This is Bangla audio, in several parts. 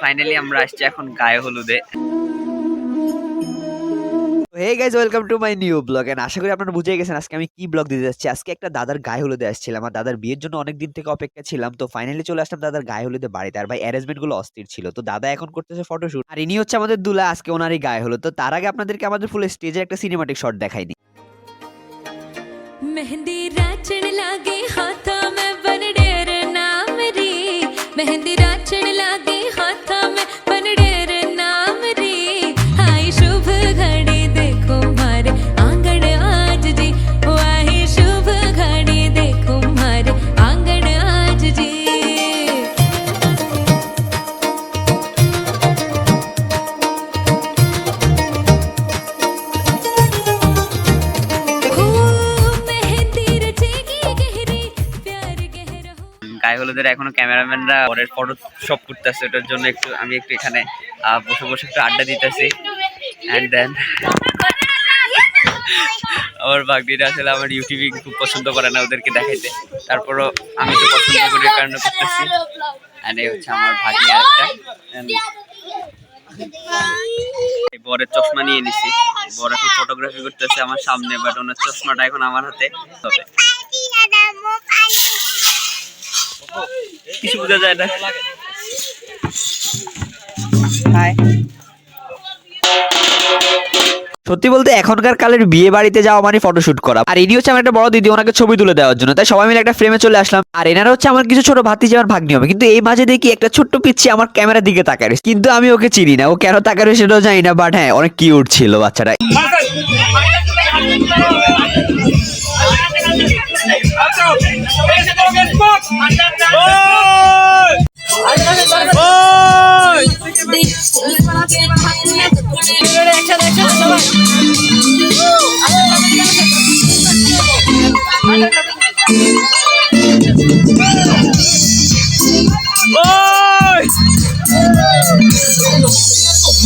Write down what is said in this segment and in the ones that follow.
ফাইনালি আমরা আসছি এখন গায়ে হলুদে। Hey guys welcome to my new blog and আশা করি আপনারা বুঝে গেছেন আজকে আমি কি ব্লগ দিতে যাচ্ছি। আজকে একটা দাদার গায়ে হলুদে আসছিলাম আমার দাদার বিয়ের জন্য অনেক দিন থেকে অপেক্ষা ছিলাম, তো ফাইনালি চলে আসলাম দাদার গায়ে হলুদে বাড়িতে। আর ভাই অ্যারেঞ্জমেন্টগুলো অস্থির ছিল, তো দাদা এখন করতেছে ফটোশ্যুট আর ইনি হচ্ছে আমাদের দুলা, আজকে ওনারই গায়ে হলো তো তার আগে আপনাদেরকে আমাদের ফুল স্টেজে একটা সিনেমাটিক শট দেখাইনি মেহেন্দি রাচন লাগে মে ডের নাম রে। মেহেন্দি রাচন লাগে গায়ে হলুদের এখনও ক্যামেরাম্যানরা পরের ফটো সব করতেছে, ওটার জন্য একটু আমি একটু এখানে বসে বসে একটু আড্ডা দিতেছি। অ্যান্ড দেন আমার বাগদিরা আসলে আমার ইউটিউবে খুব পছন্দ করে না ওদেরকে দেখাইতে। তারপরও আমি তো পছন্দ করি কারণে করতেছি। অ্যান্ড এই হচ্ছে আমার ভাগনি আরেকটা বরের চশমা নিয়ে নিছি। বর এখন ফটোগ্রাফি করতেছে আমার সামনে বাট ওনার চশমাটা এখন আমার হাতে। তবে কিছু বোঝা যায় না। হাই সত্যি বলতে এখনকার কালের বিয়ে বাড়িতে যাওয়া মানে ফটোশুট করা। আর ইনি হচ্ছে আমার একটা বড় দিদি ওনাকে ছবি তুলে দেওয়ার জন্য। তাই সবাই মিলে একটা ফ্রেমে চলে আসলাম। আর এনারা হচ্ছে আমার কিছু ছোট ভাতি যাওয়ার ভাগ্নি হবে। কিন্তু এই মাঝে দেখি একটা ছোট্ট পিচ্ছি আমার ক্যামেরার দিকে তাকায় কিন্তু আমি ওকে চিনি না। ও কেন তাকায় রয়েছে সেটাও জানি না বাট হ্যাঁ অনেক কিউট ছিল বাচ্চাটা।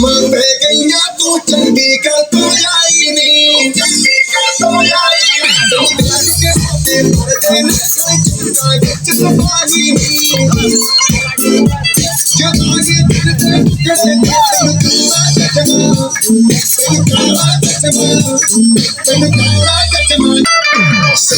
Mga pequeña, tu chandica,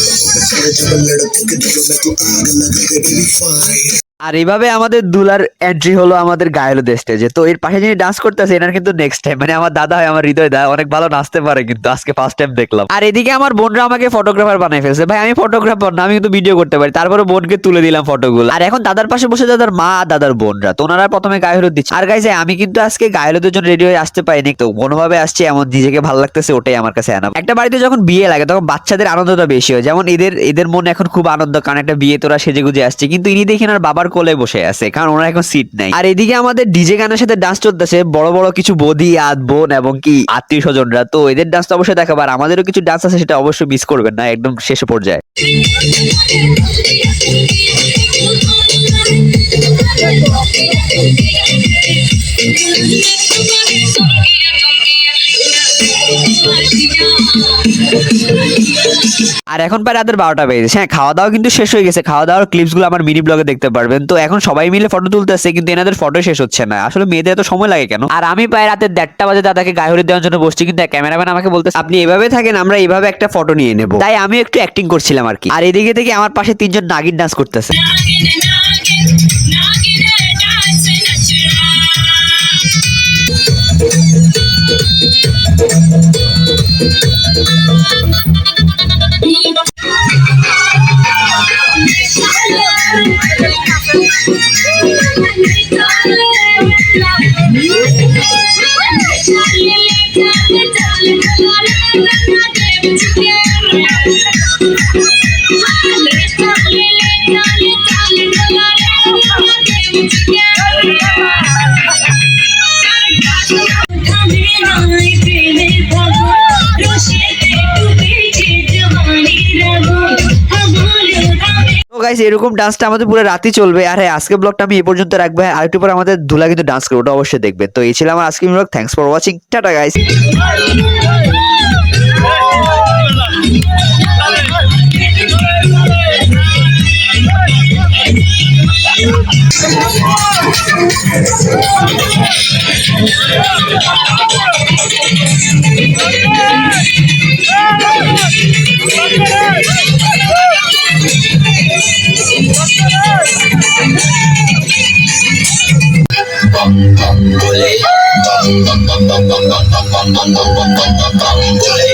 लड़के के दिलों में तू आग लगा के तेरी फायर আর এইভাবে আমাদের দুলার এন্ট্রি হলো আমাদের গায়ের স্টেজে তো এর পাশে যিনি ডান্স করতেছে, এনার কিন্তু নেক্সট টাইম মানে আমার দাদা হয়, আমার হৃদয় দা অনেক ভালো নাচতে পারে কিন্তু আজকে ফার্স্ট টাইম দেখলাম। আর এদিকে আমার বোনরা আমাকে ফটোগ্রাফার বানাই ফেলছে। ভাই, আমি ফটোগ্রাফার না, আমি কিন্তু ভিডিও করতে পারি। তারপরে বোনকে তুলে দিলাম ফটোগুলো আর এখন দাদার পাশে বসে দাদার মা আর দাদার বোনরা। তো ওনারা প্রথমে গায়ে হলুদ দিচ্ছে। আর গাইছে আমি কিন্তু আজকে গায়ে হলুদের জন্য রেডি হয়ে আসতে পারিনি। তো কোনোভাবে আসছে, এমন নিজেকে ভালো লাগতেছে, ওটাই আমার কাছে আনা একটা বাড়িতে যখন বিয়ে লাগে, তখন বাচ্চাদের আনন্দটা বেশি হয়। যেমন এদের এদের মনে এখন খুব আনন্দ, কারণ একটা বিয়ে তোরা সেজে গুজে আসছে। কিন্তু ইনি দেখেন আর বাবার কোলে বসে আছে কারণ ওনার এখন সিট নাই। আর এদিকে আমাদের ডিজে গানের সাথে ডান্স চলতেছে বড় বড় কিছু বদি আদ বোন এবং কি আত্মীয় স্বজনরা। তো এদের ডান্স তো অবশ্যই দেখাবো আর আমাদেরও কিছু ডান্স আছে সেটা অবশ্যই মিস করবেন না একদম শেষ পর্যায়ে। আর এখন প্রায় রাতের বারোটা বেজেছে হ্যাঁ খাওয়া দাওয়া কিন্তু শেষ হয়ে গেছে। খাওয়া দাওয়ার ক্লিপসগুলো আমার মিনি ব্লগে দেখতে পারবেন। তো এখন সবাই মিলে ফটো তুলতেছে, কিন্তু এনাদের ফটো শেষ হচ্ছে না। আসলে মেয়েদের এত সময় লাগে কেন? আর আমি প্রায় রাতের দেড়টা বাজে দাদাকে গায়ে হলুদ দেওয়ার জন্য বসছি, কিন্তু ক্যামেরাম্যান আমাকে বলতে আপনি এভাবে থাকেন, আমরা এভাবে একটা ফটো নিয়ে নেব। তাই আমি একটু অ্যাক্টিং করছিলাম আর কি। আর এদিকে থেকে আমার পাশে তিনজন নাগিন ডান্স করতেছে। তো গাইস এরকম ডান্সটা আমাদের পুরো রাতি চলবে আর হ্যাঁ আজকে ব্লগটা আমি এই পর্যন্ত রাখব আর একটু পরে আমাদের ধুলা কিন্তু ডান্স করবে ওটা অবশ্যই দেখবে তো এই ছিল আমার আজকে blog thanks for watching tata guys bam bole bam bam bam bam bam bam bam bam bam bam bam bam bole